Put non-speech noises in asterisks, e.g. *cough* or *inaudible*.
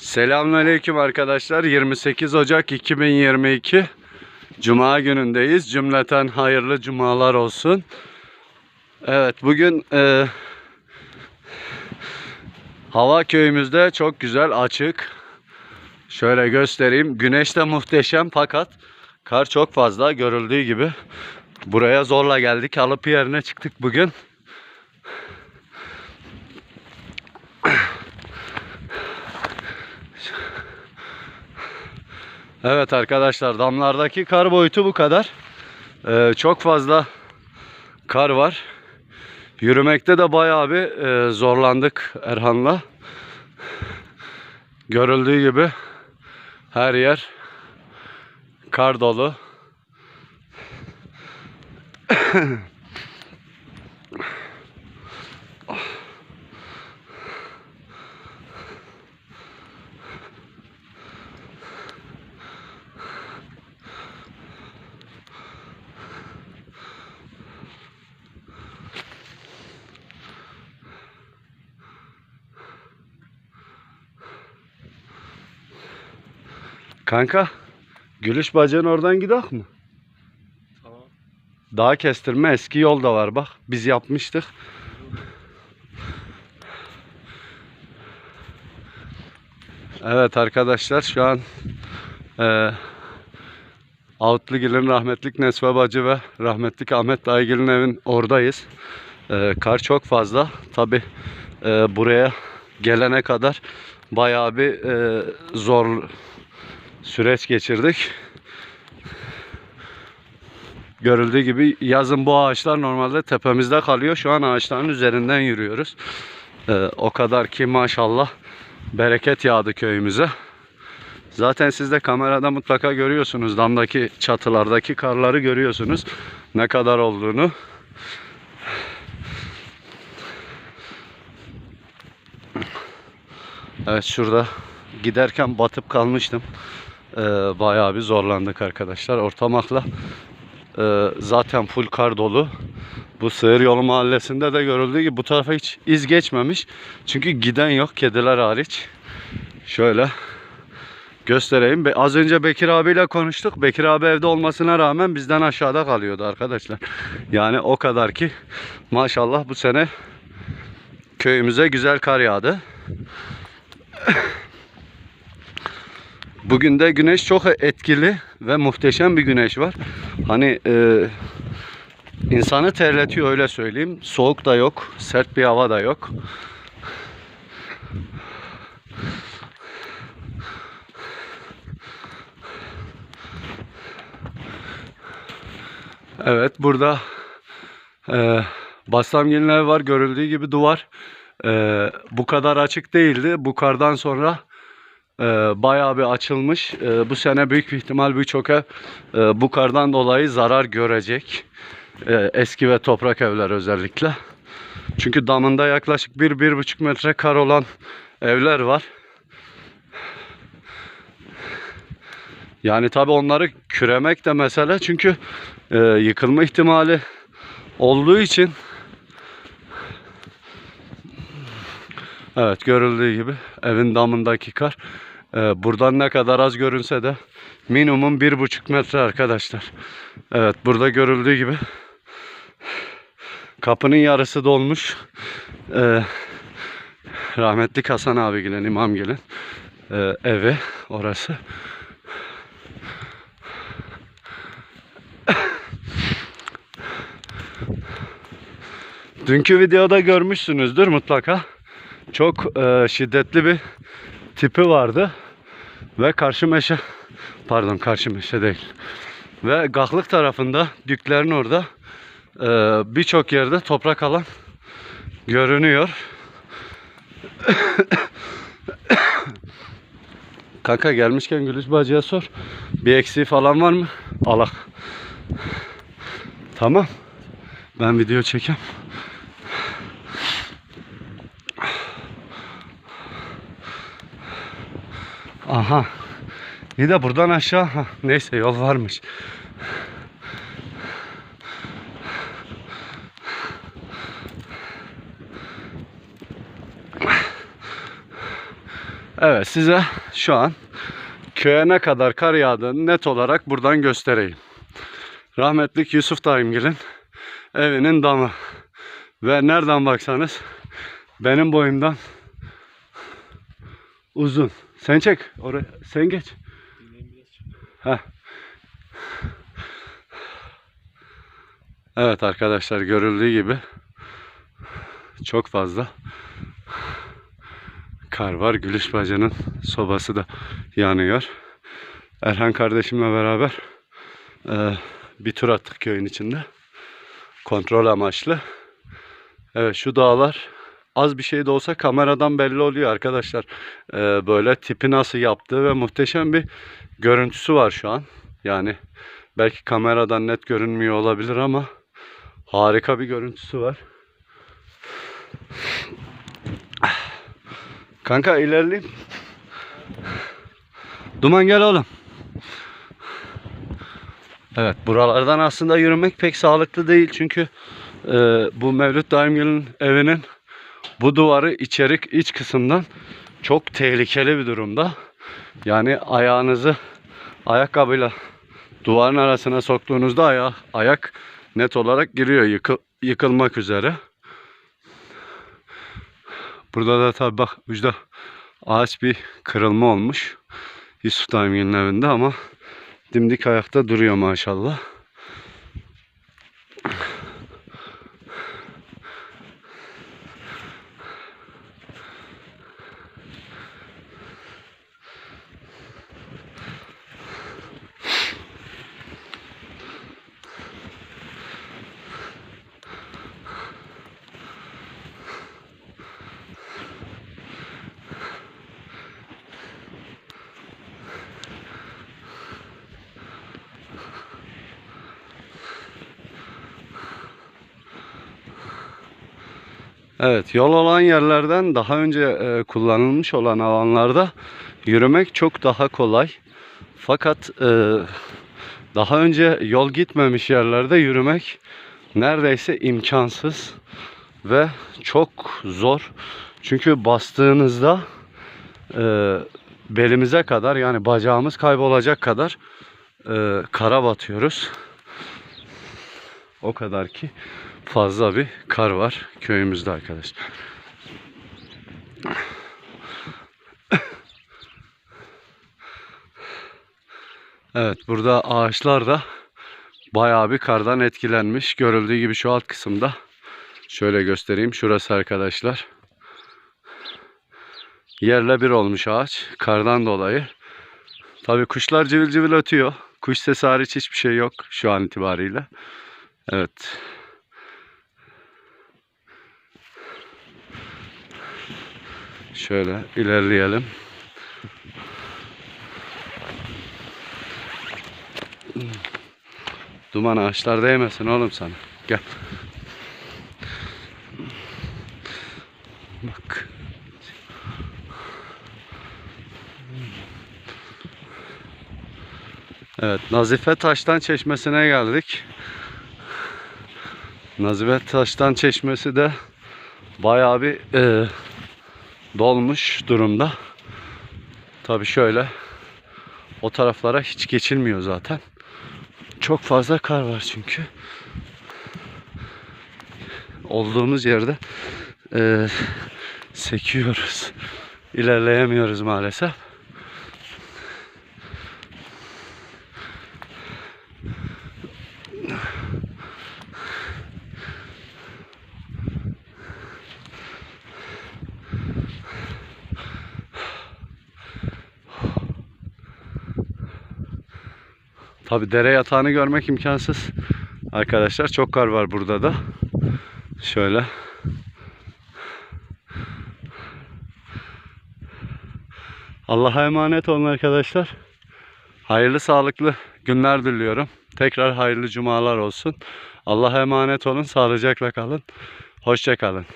Selamünaleyküm arkadaşlar. 28 Ocak 2022 Cuma günündeyiz. Cümleten hayırlı cumalar olsun. Evet bugün e, hava köyümüzde çok güzel açık. Şöyle göstereyim. Güneş de muhteşem fakat kar çok fazla görüldüğü gibi. Buraya zorla geldik. Alıp yerine çıktık bugün. Evet arkadaşlar damlardaki kar boyutu bu kadar. Ee, çok fazla kar var. Yürümekte de bayağı bir e, zorlandık Erhan'la. Görüldüğü gibi her yer kar dolu. Kanka Gülüş bacağın oradan gidelim mi? Tamam. Daha kestirme eski yol da var bak. Biz yapmıştık. Evet arkadaşlar şu an e, Avutligil'in rahmetlik Nesve Bacı ve rahmetlik Ahmet Daygil'in evin oradayız. E, kar çok fazla. Tabi buraya gelene kadar bayağı bir e, zor süreç geçirdik. Görüldüğü gibi yazın bu ağaçlar normalde tepemizde kalıyor. Şu an ağaçların üzerinden yürüyoruz. Ee, o kadar ki maşallah bereket yağdı köyümüze. Zaten siz de kamerada mutlaka görüyorsunuz. Damdaki çatılardaki karları görüyorsunuz. Ne kadar olduğunu. Evet şurada giderken batıp kalmıştım. Ee, bayağı bir zorlandık arkadaşlar. Ortamakla e, zaten full kar dolu. Bu Sığır Yolu mahallesinde de görüldüğü gibi bu tarafa hiç iz geçmemiş. Çünkü giden yok kediler hariç. Şöyle göstereyim. Az önce Bekir abiyle konuştuk. Bekir abi evde olmasına rağmen bizden aşağıda kalıyordu arkadaşlar. Yani o kadar ki maşallah bu sene köyümüze güzel kar yağdı. Bugün de güneş çok etkili ve muhteşem bir güneş var. Hani e, insanı terletiyor öyle söyleyeyim. Soğuk da yok, sert bir hava da yok. Evet burada e, Bassamgil'in evi var. Görüldüğü gibi duvar. E, bu kadar açık değildi. Bu kardan sonra e, bayağı bir açılmış. E, bu sene büyük bir ihtimal birçok ev e, bu kardan dolayı zarar görecek. E, eski ve toprak evler özellikle. Çünkü damında yaklaşık 1-1,5 metre kar olan evler var. Yani tabi onları küremek de mesele çünkü e, yıkılma ihtimali olduğu için Evet görüldüğü gibi evin damındaki kar buradan ne kadar az görünse de minimum bir buçuk metre arkadaşlar. Evet burada görüldüğü gibi kapının yarısı dolmuş. E, rahmetli Hasan abi gelin imam gelin e, evi orası. Dünkü videoda görmüşsünüzdür mutlaka. Çok e, şiddetli bir tipi vardı. Ve karşı meşe pardon karşı meşe değil. Ve Gahlık tarafında düklerin orada e, birçok yerde toprak alan görünüyor. *coughs* Kanka gelmişken Gülüş bacıya sor. Bir eksiği falan var mı? Alak. Tamam. Ben video çekeyim. Aha. İyi de buradan aşağı. Hah, Neyse yol varmış. Evet size şu an köye ne kadar kar yağdığını net olarak buradan göstereyim. Rahmetlik Yusuf Dayımgil'in evinin damı. Ve nereden baksanız benim boyumdan uzun. Sen çek oraya. Sen geç. Heh. Evet arkadaşlar görüldüğü gibi çok fazla kar var. Gülüş bacının sobası da yanıyor. Erhan kardeşimle beraber e, bir tur attık köyün içinde. Kontrol amaçlı. Evet şu dağlar az bir şey de olsa kameradan belli oluyor arkadaşlar. E, böyle tipi nasıl yaptığı ve muhteşem bir görüntüsü var şu an. Yani belki kameradan net görünmüyor olabilir ama harika bir görüntüsü var. Kanka ilerleyeyim. Duman gel oğlum. Evet buralardan aslında yürümek pek sağlıklı değil çünkü e, bu Mevlüt Daimgil'in evinin bu duvarı içerik iç kısımdan çok tehlikeli bir durumda. Yani ayağınızı ayakkabıyla duvarın arasına soktuğunuzda aya, ayak net olarak giriyor yıkı, yıkılmak üzere. Burada da tabi bak ucda ağaç bir kırılma olmuş. Yusuf Daimgil'in evinde ama dimdik ayakta duruyor maşallah. Evet, yol olan yerlerden daha önce e, kullanılmış olan alanlarda yürümek çok daha kolay. Fakat e, daha önce yol gitmemiş yerlerde yürümek neredeyse imkansız ve çok zor. Çünkü bastığınızda e, belimize kadar yani bacağımız kaybolacak kadar e, kara batıyoruz. O kadar ki fazla bir kar var köyümüzde arkadaşlar. Evet burada ağaçlar da bayağı bir kardan etkilenmiş. Görüldüğü gibi şu alt kısımda şöyle göstereyim. Şurası arkadaşlar. Yerle bir olmuş ağaç kardan dolayı. Tabii kuşlar cıvıl cıvıl ötüyor. Kuş sesi hariç hiçbir şey yok şu an itibariyle. Evet. Şöyle ilerleyelim. Duman ağaçlar değmesin oğlum sana. Gel. Bak. Evet, Nazife Taş'tan çeşmesine geldik. Nazife Taş'tan çeşmesi de bayağı bir e, dolmuş durumda. Tabi şöyle o taraflara hiç geçilmiyor zaten. Çok fazla kar var çünkü. Olduğumuz yerde e, sekiyoruz. İlerleyemiyoruz maalesef. Tabi dere yatağını görmek imkansız. Arkadaşlar çok kar var burada da. Şöyle. Allah'a emanet olun arkadaşlar. Hayırlı sağlıklı günler diliyorum. Tekrar hayırlı cumalar olsun. Allah'a emanet olun. Sağlıcakla kalın. Hoşça kalın.